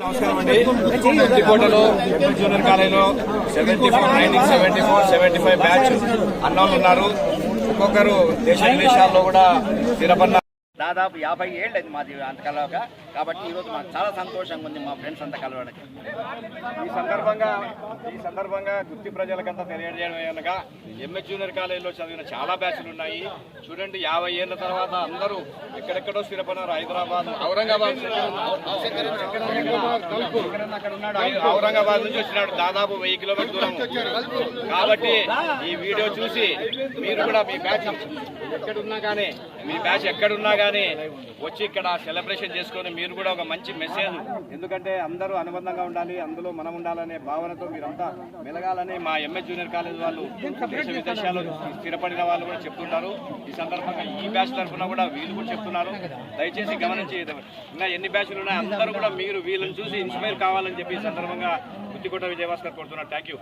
నమస్కారం అండి. సిద్దికోటలో ఎంపీ జూనియర్ కాలేజీలో seventy four nineteen seventy four seventy five batch అన్నోళ్ళు ఉన్నారు. ఒక్కొక్కరు దేశ విదేశాల్లో కూడా స్థిరపడిన దాదాపు యాభై ఏళ్ళు అది మాది అంత కలవక. కాబట్టి ఈరోజు మాకు చాలా సంతోషంగా ఉంది మా ఫ్రెండ్స్ అంతా కలవడానికి. ఈ సందర్భంగా ఈ సందర్భంగా గుత్తి ప్రజలకంతా తెలియజేయడం ఏమనగా ఎంఎస్ జూనియర్ కాలేజీలో చదివిన చాలా బ్యాచ్లు ఉన్నాయి. చూడండి యాభై ఏళ్ళ తర్వాత అందరూ ఎక్కడెక్కడో స్థిరపడినారు. హైదరాబాద్ ఔరంగాబాద్ అక్కడ ఉన్నాడు ఔరంగాబాద్ నుంచి వచ్చినాడు దాదాపు వెయ్యి కిలోమీటర్ దూరం. కాబట్టి ఈ వీడియో చూసి మీరు కూడా మీ బ్యాచ్ ఎక్కడున్నా కానీ మీ బ్యాచ్ ఎక్కడున్నా కానీ వచ్చి ఇక్కడ సెలబ్రేషన్ చేసుకొని మీరు కూడా ఒక మంచి మెసేజ్. ఎందుకంటే అందరూ అనుబంధంగా ఉండాలి అందులో మనం ఉండాలనే భావనతో మీరంతా మెలగాలని మా ఎంఎస్ జూనియర్ కాలేజ్ వాళ్ళు దేశ విదేశాల్లో స్థిరపడిన వాళ్ళు కూడా చెప్తుంటారు. ఈ సందర్భంగా ఈ బ్యాచ్ తరఫున కూడా వీళ్ళు కూడా చెప్తున్నారు. దయచేసి గమనించి ఇంకా ఎన్ని బ్యాచ్లు ఉన్నాయి అందరూ కూడా మీరు వీళ్ళని చూసి ఇన్స్పైర్ కావాలని చెప్పి ఈ సందర్భంగా గుత్తికోట విజయభాస్కర్ కోరుతున్నారు. థ్యాంక్ యూ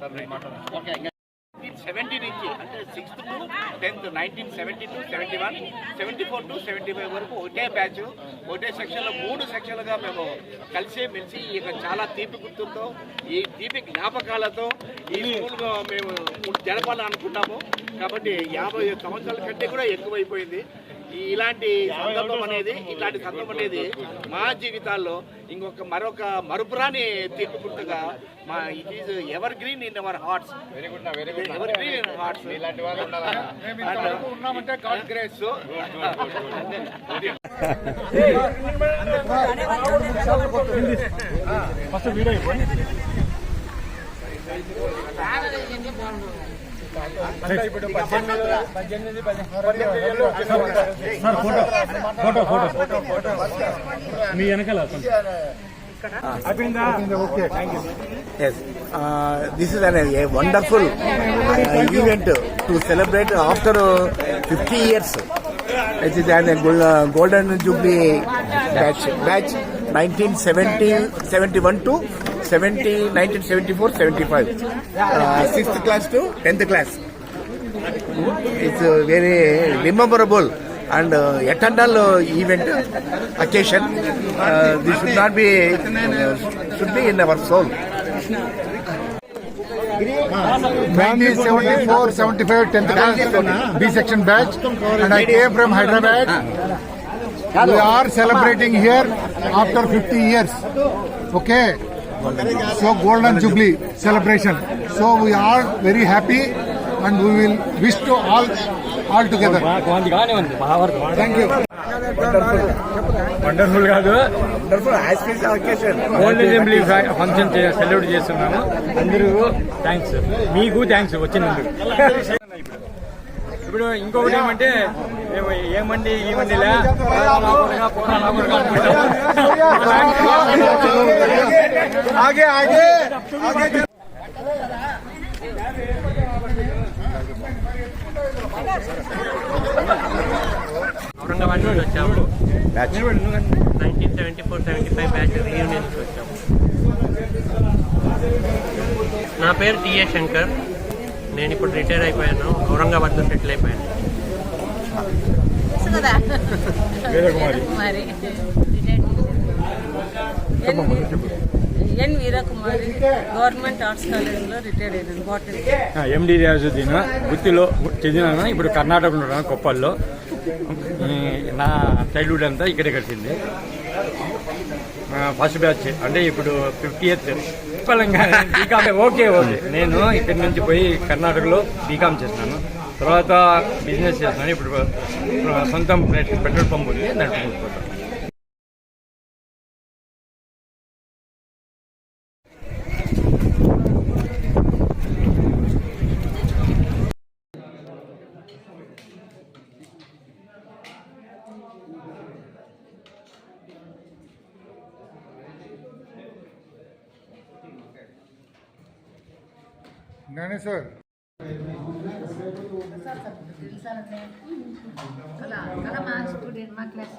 సార్ మీరు మాట్లాడండి. సెవెంటీ నుంచి అంటే sixth to tenth nineteen seventy to seventy one seventy four to seventy five వరకు ఒకటే బ్యాచ్ ఒకటే సెక్షన్లో మూడు సెక్షన్లుగా మేము కలిసి మెలిసి ఈ యొక్క చాలా తీపి గుర్తులతో ఈ తీపి జ్ఞాపకాలతో ఈ స్కూల్ మేము జరపాలని అనుకుంటాము కాబట్టి యాభై సంవత్సరాల కంటే కూడా ఎక్కువైపోయింది. ఇలాంటి సందర్భం అనేది ఇలాంటి సందర్భం అనేది మా జీవితాల్లో ఇంకొక మరొక మరుపురాని గుర్తుగా మా it is evergreen in our hearts very good నా. Very good evergreen in hearts ఇలాంటి వాళ్ళు ఉండాలని ఉన్నామంటే God grace Yes, uh, this is an, a wonderful uh, event to celebrate after uh, 50 years. It is an, a gol- uh, golden jubilee batch, batch 1970, 71 to 70, 1974, 75. Uh, sixth class to 10th class. It's uh, very rememberable and uh, eternal uh, event occasion. Uh, this should not be uh, should be in our soul. 1974, 75, 10th class B section batch, and I came from Hyderabad. We are celebrating here after 50 years. Okay. So golden jubilee celebration. So we are very happy, and we will wish to all all together. Thank you. Wonderful కాదు. Old assembly function celebrate చేస్తున్నాము అందరూ thanks మీకు thanks వచ్చినందుకు ఇప్పుడు ఇంకొకటి ఏమంటే ఏమండి ఏమండిలే ఆగే ఆగే ఔరంగాబాద్ నుండి వచ్చాము. Nineteen seventy four seventy five batch రీయూనియన్స్కి వచ్చాము. నా పేరు టిఏ శంకర్. నేను ఇప్పుడు రిటైర్ అయిపోయాను ఔరంగాబాద్లో సెటిల్ అయిపోయాను. కదా? ఎన్ వీరకుమారి గవర్నమెంట్ ఆర్ట్స్ కాలేజీలో రిటైర్డ్ అయ్యాను ఎండి రియాజుద్దీన్ గుత్తిలో చదివినాను ఇప్పుడు కర్ణాటకలో ఉన్నాను కొప్పల్లో. నా చైల్డ్హుడ్ అంతా ఇక్కడే కలిసింది ఫస్ట్ బ్యాచ్ అంటే ఇప్పుడు ఫిఫ్టీ చెప్పాలంగా బీకామ్ ఓకే ఓకే. నేను ఇక్కడి నుంచి పోయి కర్ణాటకలో బీకామ్ చేసినాను తర్వాత బిజినెస్ చేస్తున్నాను ఇప్పుడు సొంతం పెట్రోల్ పంప్ ఉంది నడుపుకుంటున్నాను జ్ఞానేశ్వర్ అలా అలా మా స్టూడెంట్ మా క్లాస్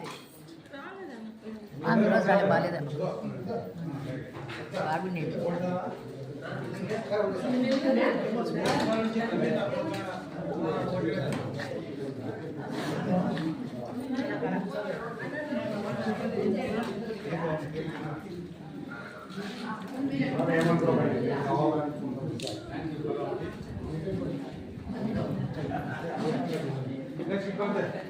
ఆమె రోజు రాలే బాగాలేదన్న బాబు నేను ఏమంటారు